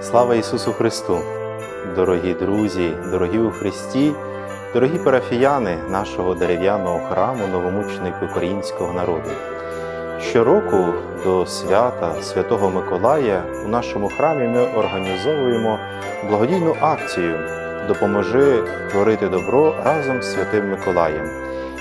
Слава Ісусу Христу! Дорогі друзі, дорогі у Христі, дорогі парафіяни нашого дерев'яного храму новомученик українського народу. Щороку до свята Святого Миколая у нашому храмі ми організовуємо благодійну акцію Допоможи творити добро разом з Святим Миколаєм.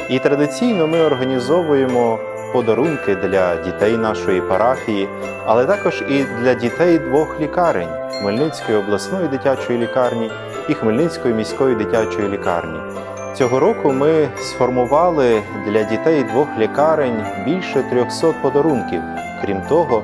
І традиційно ми організовуємо подарунки для дітей нашої парафії, але також і для дітей двох лікарень Хмельницької обласної дитячої лікарні і Хмельницької міської дитячої лікарні. Цього року ми сформували для дітей двох лікарень більше 300 подарунків. Крім того,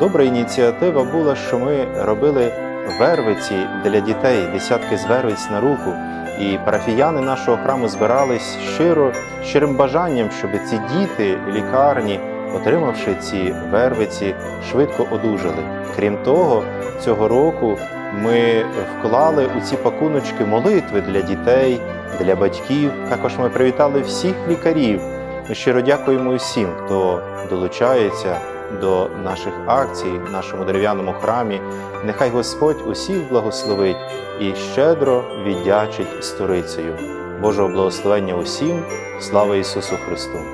добра ініціатива була, що ми робили вервиці для дітей, десятки з вервиць на руку. І парафіяни нашого храму збирались щиро, щирим бажанням, щоб ці діти лікарні, отримавши ці вервиці, швидко одужали. Крім того, цього року ми вклали у ці пакуночки молитви для дітей, для батьків. Також ми привітали всіх лікарів. Ми щиро дякуємо усім, хто долучається до наших акцій в нашому дерев'яному храмі. Нехай Господь усіх благословить і щедро віддячить сторицею. Божого благословення усім, слава Ісусу Христу!